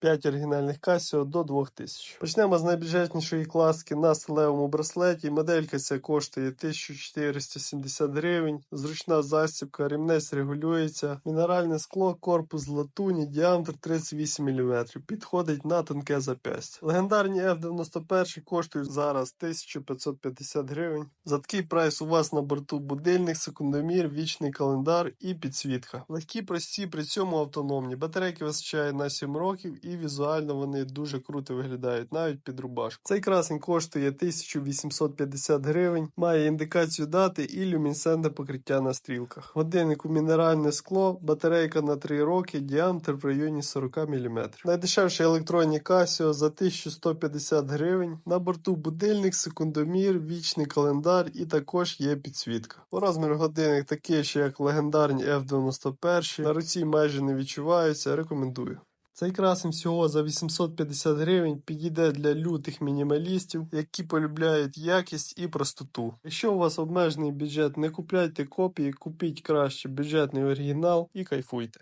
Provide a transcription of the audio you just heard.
5 оригінальних Casio до 2000. Почнемо з найбюджетнішої класки на сталевому браслеті. Моделька ця коштує 1470 гривень. Зручна застібка, ремнець регулюється. Мінеральне скло, корпус латуні, діаметр 38 мм. Підходить на тонке запястя. Легендарні F91 коштують зараз 1550 гривень. За такий прайс у вас на борту будильник, секундомір, вічний календар і підсвітка. Легкі, прості, при цьому автономні. Батарейки вистачає на 7 років і візуально вони дуже круто виглядають, навіть під рубашку. Цей красень коштує 1850 гривень, має індикацію дати і люмінесцентне покриття на стрілках. Годинник у мінеральне скло, батарейка на 3 роки, діаметр в районі 40 мм. Найдешевші електронні Casio за 1150 гривень. На борту будильник, секундомір, вічний календар і також є підсвітка. По розміру годинник такий ще як легендарні F91. На руці майже не відчуваються. Рекомендую. Цей красень всього за 850 гривень підійде для лютих мінімалістів, які полюбляють якість і простоту. Якщо у вас обмежений бюджет, не купляйте копії, купіть краще бюджетний оригінал і кайфуйте.